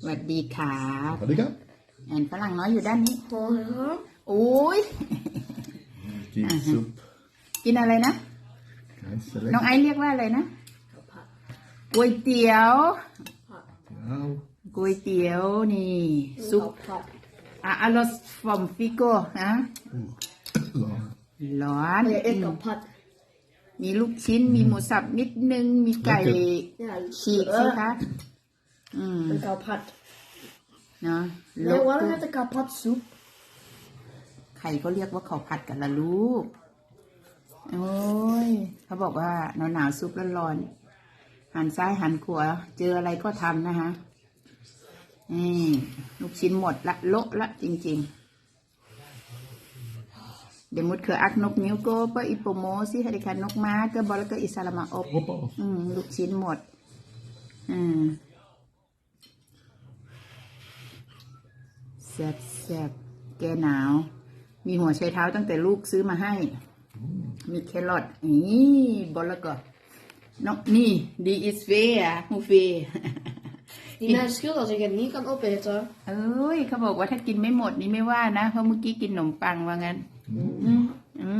สวัสดีครับ Har du det? แอนฝรั่งน้อยอยู่ด้านนี้ Ja. โอ้ย Gipsupp. กินอะไรนะ Kajselek. น้องไอซ์เรียกว่าอะไรนะก๋วยเตี๋ยว Ja. ก๋วยเตี๋ยวนี่ซุป Pappa. อะอารอสฟอมฟิโกนะ Ja. ร้อน Jag äter patt. มีลูกชิ้นมีหมูสับนิดนึงมีไก่ Ja. ฉีกสิคะ อืม En kapat. เนาะ Nej, vad heter kapatsup? ใครเขาเรียกว่าเขาผัดกันละลูก โอ้ย เขาบอกว่าหนาวหนาวๆซุปร้อนๆหันซ้ายหันขวาเจออะไรก็ทำนะคะนี่ลูกชิ้นหมดละโละละจริง ๆ เดี๋ยวมุดคืออักนกนิ้วโก้ปะอิโปโมสิฮาริคันนกม้าก็บอลแล้วก็อิสลามาอบ Hoppa av. อืม ลูกชิ้นหมด อืม แซ่บแซ่บแกหนาว มีหัวไชเท้าตั้งแต่ลูกซื้อมาให้ มีแครอทนี่บอลแล้วก็นกนี่ดีอิสเฟียฮูเฟ Din älskar att jag ni kan opeta. เอ้ยเขาบอกว่าถ้ากินไม่หมดนี่ไม่ว่านะ เพราะเมื่อกี้กินขนมปังว่างั้น อืมอื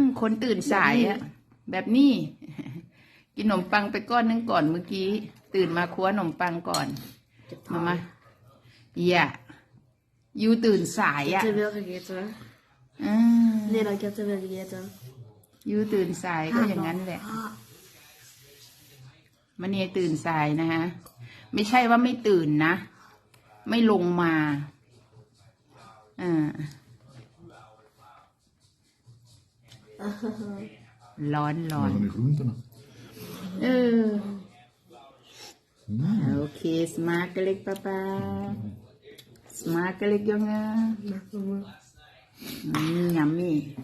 มคนตื่นสายอะแบบนี้ กินขนมปังไปก้อนนึงก่อนเมื่อกี้ ตื่นมาคว้าขนมปังก่อน มามาอย่า ยูตื่นสายอะ Inte Margareta. อืม Lilla katten Margareta. ยูตื่นสายก็อย่างนั้นแหละมันเนี่ยตื่นสายนะฮะ ไม่ใช่ว่าไม่ตื่นนะ ไม่ลงมาอ่าร้อนร้อน Har ni runtorna? เออ โอเค สมาร์กเล็กป้าป้าส Smakelijk jongen. Mm, yummy.